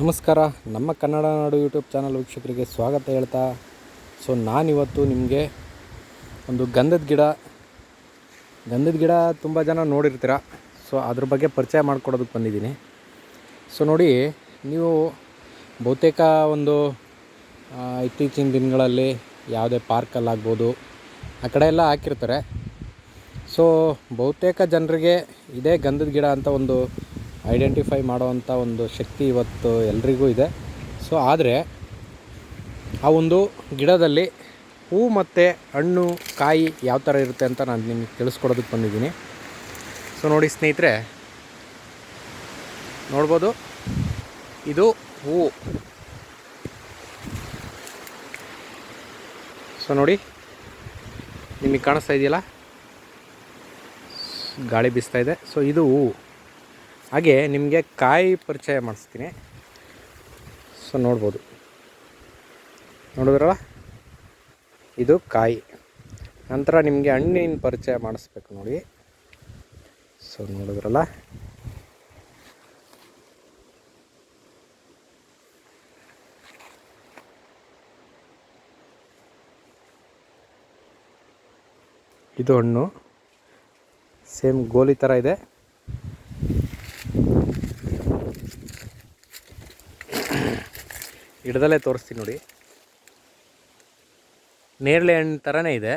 ನಮಸ್ಕಾರ. ನಮ್ಮ ಕನ್ನಡ ನಾಡು YouTube channel ವೀಕ್ಷಕರಿಗೆ ಸ್ವಾಗತ ಹೇಳ್ತಾ. ಸೊ, ನಾನಿವತ್ತು ನಿಮಗೆ ಒಂದು ಗಂಧದ ಗಿಡ ಗಂಧದ ಗಿಡ ತುಂಬ ಜನ ನೋಡಿರ್ತೀರ. ಸೊ, ಅದ್ರ ಬಗ್ಗೆ ಪರಿಚಯ ಮಾಡಿಕೊಡೋದಕ್ಕೆ ಬಂದಿದ್ದೀನಿ. ಸೊ, ನೋಡಿ, ನೀವು ಬಹುತೇಕ ಒಂದು ಇತ್ತೀಚಿನ ದಿನಗಳಲ್ಲಿ ಯಾವುದೇ ಪಾರ್ಕಲ್ಲಾಗ್ಬೋದು ಆ ಕಡೆ ಎಲ್ಲ ಹಾಕಿರ್ತಾರೆ. ಸೊ, ಬಹುತೇಕ ಜನರಿಗೆ ಇದೇ ಗಂಧದ ಗಿಡ ಅಂತ ಒಂದು ಐಡೆಂಟಿಫೈ ಮಾಡುವಂಥ ಒಂದು ಶಕ್ತಿ ಇವತ್ತು ಎಲ್ರಿಗೂ ಇದೆ. ಸೊ, ಆದರೆ ಆ ಒಂದು ಗಿಡದಲ್ಲಿ ಹೂ ಮತ್ತು ಹಣ್ಣು, ಕಾಯಿ ಯಾವ ಥರ ಇರುತ್ತೆ ಅಂತ ನಾನು ನಿಮಗೆ ತಿಳಿಸ್ಕೊಡೋದಕ್ಕೆ ಬಂದಿದ್ದೀನಿ. ಸೊ, ನೋಡಿ ಸ್ನೇಹಿತರೆ, ನೋಡ್ಬೋದು, ಇದು ಹೂವು ಸೊ, ನೋಡಿ, ನಿಮಗೆ ಕಾಣಿಸ್ತಾ ಇದೆಯಲ್ಲ? ಗಾಳಿ ಬೀಸ್ತಾ ಇದೆ. ಸೊ, ಇದು ಹೂವು ಹಾಗೆ ನಿಮಗೆ ಕಾಯಿ ಪರಿಚಯ ಮಾಡಿಸ್ತೀನಿ. ಸೊ ನೋಡ್ಬೋದು. ನೋಡಿದ್ರಲ್ಲ? ಇದು ಕಾಯಿ. ನಂತರ ನಿಮಗೆ ಹಣ್ಣಿನ ಪರಿಚಯ ಮಾಡಿಸ್ಬೇಕು ನೋಡಿ. ಸೊ ನೋಡಿದ್ರಲ್ಲ? ಇದು ಹಣ್ಣು. ಸೇಮ್ ಗೋಲಿ ಥರ ಇದೆ. ಹಿಡ್ದಲ್ಲೇ ತೋರಿಸ್ತೀನಿ ನೋಡಿ. ನೇರಳೆ ಹಣ್ಣು ಥರನೇ ಇದೆ,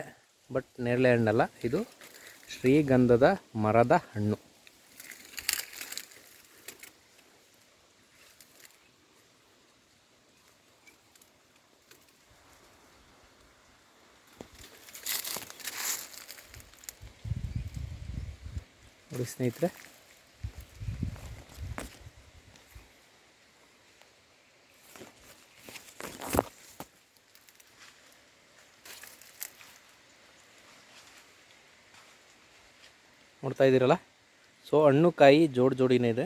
ಬಟ್ ನೇರಳೆ ಹಣ್ಣಲ್ಲ. ಇದು ಶ್ರೀಗಂಧದ ಮರದ ಹಣ್ಣು. ನೋಡಿ ಸ್ನೇಹಿತರೆ ನೋಡ್ತಾ ಇದ್ದೀರಲ್ಲ? ಸೊ ಹಣ್ಣು ಕಾಯಿ ಜೋಡಿ ಜೋಡಿನೇ ಇದೆ.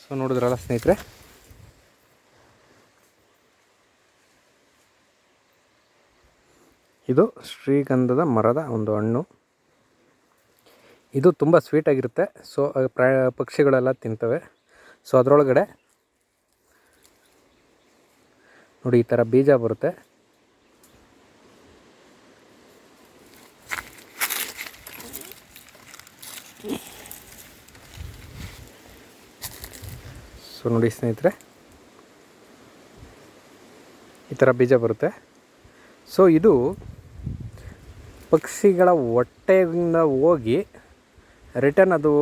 ಸೊ ನೋಡಿದ್ರಲ್ಲ ಸ್ನೇಹಿತರೆ? ಇದು ಶ್ರೀಗಂಧದ ಮರದ ಒಂದು ಹಣ್ಣು. ಇದು ತುಂಬ ಸ್ವೀಟಾಗಿರುತ್ತೆ ಸೊ ಪ್ರಾ ಪಕ್ಷಿಗಳೆಲ್ಲ ತಿಂತವೆ. ಸೊ ಅದರೊಳಗಡೆ ನೋಡಿ ಈ ಥರ ಬೀಜ ಬರುತ್ತೆ. ಸೊ ನೋಡಿ ಸ್ನೇಹಿತರೆ. ಈ ಥರ ಬೀಜ ಬರುತ್ತೆ. ಸೊ ಇದು ಪಕ್ಷಿಗಳ ಹೊಟ್ಟೆಯಿಂದ ಹೋಗಿ ರಿಟರ್ನ್ ಅದು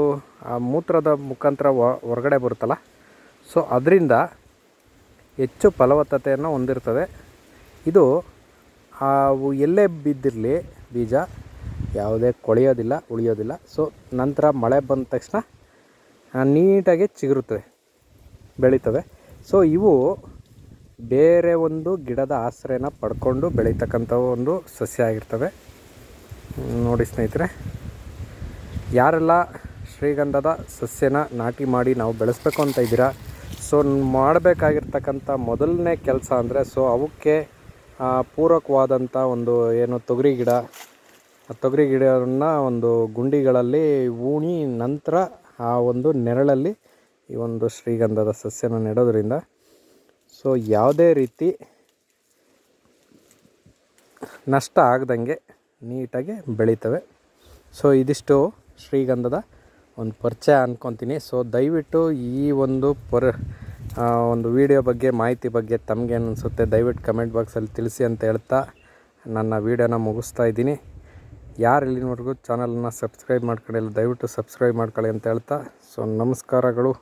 ಆ ಮೂತ್ರದ ಮುಖಾಂತರ ಹೊರಗಡೆ ಬರುತ್ತಲ್ಲ. ಸೊ ಅದರಿಂದ ಹೆಚ್ಚು ಫಲವತ್ತತೆಯನ್ನು ಹೊಂದಿರ್ತದೆ. ಇದು ಎಲ್ಲೇ ಬಿದ್ದಿರಲಿ ಬೀಜ ಯಾವುದೇ ಕೊಳೆಯೋದಿಲ್ಲ, ಉಳಿಯೋದಿಲ್ಲ. ಸೊ ನಂತರ ಮಳೆ ಬಂದ ತಕ್ಷಣ ನೀಟಾಗಿ ಚಿಗುರುತ್ತವೆ ಬೆಳೀತವೆ ಸೊ ಇವು ಬೇರೆ ಒಂದು ಗಿಡದ ಆಶ್ರಯನ ಪಡ್ಕೊಂಡು ಬೆಳೀತಕ್ಕಂಥ ಒಂದು ಸಸ್ಯ ಆಗಿರ್ತವೆ. ನೋಡಿ ಸ್ನೇಹಿತರೆ. ಯಾರೆಲ್ಲ ಶ್ರೀಗಂಧದ ಸಸ್ಯನ ನಾಟಿ ಮಾಡಿ ನಾವು ಬೆಳೆಸ್ಬೇಕು ಅಂತ ಇದ್ದೀರಾ? ಸೊ ಮಾಡಬೇಕಾಗಿರ್ತಕ್ಕಂಥ ಮೊದಲನೇ ಕೆಲಸ ಅಂದರೆ ಸೊ ಅವಕ್ಕೆ ಪೂರಕವಾದಂಥ ಒಂದು ಏನು ತೊಗರಿ ಗಿಡ ತೊಗರಿ ಗಿಡವನ್ನು ಒಂದು ಗುಂಡಿಗಳಲ್ಲಿ ಊಣಿ ನಂತರ ಆ ಒಂದು ನೆರಳಲ್ಲಿ ಈ ಒಂದು ಶ್ರೀಗಂಧದ ಸಸ್ಯನ ನೆಡೋದ್ರಿಂದ. ಸೊ ಯಾವುದೇ ರೀತಿ ನಷ್ಟ ಆಗದಂಗೆ ನೀಟಾಗಿ ಬೆಳೀತವೆ. ಸೊ ಇದಿಷ್ಟು ಶ್ರೀಗಂಧದ ಒಂದು ಪರಿಚಯ ಅಂದ್ಕೊತೀನಿ ಸೊ ದಯವಿಟ್ಟು ಈ ಒಂದು ಪರ್ ಒಂದು ವಿಡಿಯೋ ಬಗ್ಗೆ, ಮಾಹಿತಿ ಬಗ್ಗೆ ತಮಗೇನು ಅನಿಸುತ್ತೆ ದಯವಿಟ್ಟು ಕಮೆಂಟ್ ಬಾಕ್ಸಲ್ಲಿ ತಿಳಿಸಿ ಅಂತ ಹೇಳ್ತಾ ನನ್ನ ವೀಡಿಯೋನ ಮುಗಿಸ್ತಾ ಇದ್ದೀನಿ. ಯಾರು ಇಲ್ಲಿನವರೆಗೂ ಚಾನಲನ್ನು ಸಬ್ಸ್ಕ್ರೈಬ್ ಮಾಡ್ಕೊಂಡಿಲ್ಲ, ದಯವಿಟ್ಟು ಸಬ್ಸ್ಕ್ರೈಬ್ ಮಾಡ್ಕೊಳ್ಳಿ ಅಂತ ಹೇಳ್ತಾ. ಸೊ ನಮಸ್ಕಾರಗಳು.